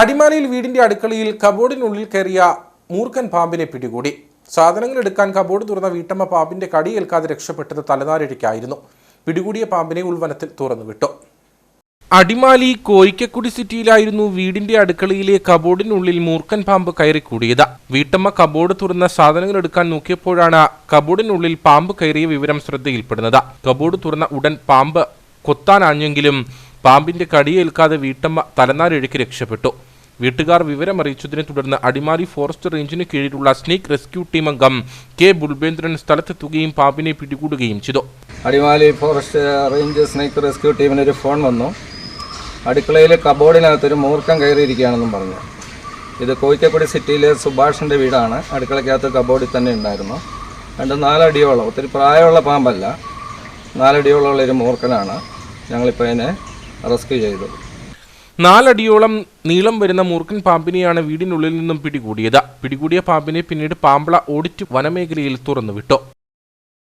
അടിമാലിയിൽ വീടിന്റെ അടുക്കളയിൽ കബോർഡിനുള്ളിൽ കയറിയ മൂർഖൻ പാമ്പിനെ പിടികൂടി. സാധനങ്ങൾ എടുക്കാൻ കബോർഡ് തുറന്ന വീട്ടമ്മ പാമ്പിന്റെ കടിയേൽക്കാതെ രക്ഷപ്പെട്ടത് തലനാരിഴയ്ക്കായിരുന്നു. പിടികൂടിയ പാമ്പിനെ ഉൾവനത്തിൽ തുറന്നുവിട്ടു. അടിമാലി കോയിക്കക്കുടി സിറ്റിയിലായിരുന്നു വീടിന്റെ അടുക്കളയിലെ കബോർഡിനുള്ളിൽ മൂർഖൻ പാമ്പ് കയറിക്കൂടിയത്. വീട്ടമ്മ കബോർഡ് തുറന്ന സാധനങ്ങൾ എടുക്കാൻ നോക്കിയപ്പോഴാണ് കബോർഡിനുള്ളിൽ പാമ്പ് കയറിയ വിവരം ശ്രദ്ധയിൽപ്പെടുന്നത്. കബോർഡ് തുറന്ന ഉടൻ പാമ്പ് കൊത്താനാഞ്ഞെങ്കിലും പാമ്പിന്റെ കടിയേൽക്കാതെ വീട്ടമ്മ തലനാരിഴയ്ക്ക് രക്ഷപ്പെട്ടു. വീട്ടുകാർ വിവരമറിയിച്ചതിനെ തുടർന്ന് അടിമാലി ഫോറസ്റ്റ് റേഞ്ചിന് കീഴിലുള്ള സ്നേക് റെസ്ക്യൂ ടീം അംഗം കെ ബുൾബേന്ദ്രൻ സ്ഥലത്തെത്തുകയും പാമ്പിനെ പിടികൂടുകയും ചെയ്തു. Adimali forest range snake rescue ടീമിന് ഒരു ഫോൺ വന്നു. അടുക്കളയിലെ കബോർഡിനകത്തൊരു മൂർഖം കയറിയിരിക്കുകയാണെന്നും പറഞ്ഞു. ഇത് കോഴിക്കോട് സിറ്റിയിലെ സുഭാഷിന്റെ വീടാണ്. അടുക്കളയ്ക്കകത്ത് കബോർഡിൽ തന്നെ ഉണ്ടായിരുന്നു. രണ്ട് നാലടിയോളം ഒത്തിരി പ്രായമുള്ള പാമ്പല്ല നാലടിയോളമുള്ള ഒരു മൂർഖനാണ്. ഞങ്ങളിപ്പോൾ അതിനെ റെസ്ക്യൂ ചെയ്തു. നാലടിയോളം നീളം വരുന്ന മൂർഖൻ പാമ്പിനെയാണ് വീടിനുള്ളിൽ നിന്നും പിടികൂടിയത്. പിടികൂടിയ പാമ്പിനെ പിന്നീട് പാമ്പള ഓഡിറ്റ് വനമേഖലയിൽ തുറന്നുവിട്ടു.